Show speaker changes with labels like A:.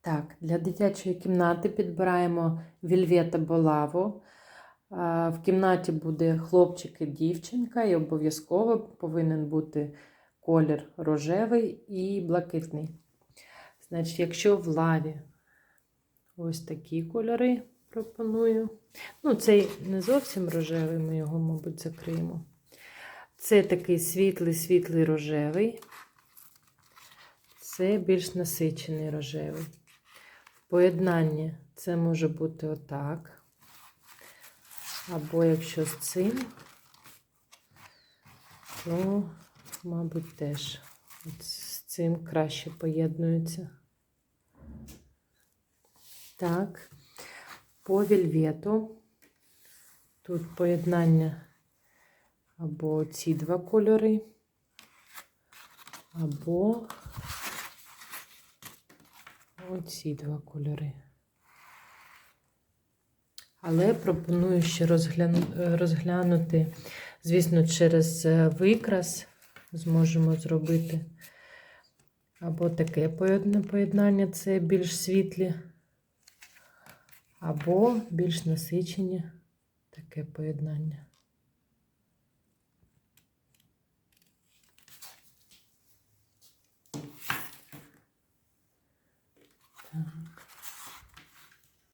A: Так, для дитячої кімнати підбираємо вільвет або лаву. В кімнаті буде хлопчик і дівчинка, і обов'язково повинен бути колір рожевий і блакитний. Значить, якщо в лаві ось такі кольори пропоную. Ну, цей не зовсім рожевий, ми його, мабуть, закриємо. Це такий світлий-світлий рожевий. Це більш насичений рожевий. В поєднанні це може бути отак. Або якщо з цим, то, мабуть, теж от з цим краще поєднується. Так, по вільвету. Тут поєднання або ці два кольори, або оці два кольори. Але пропоную ще розгляну- розглянути, звісно, через е, викрас зможемо зробити або таке поєднання, це більш світлі, або більш насичені таке поєднання. Mm-hmm.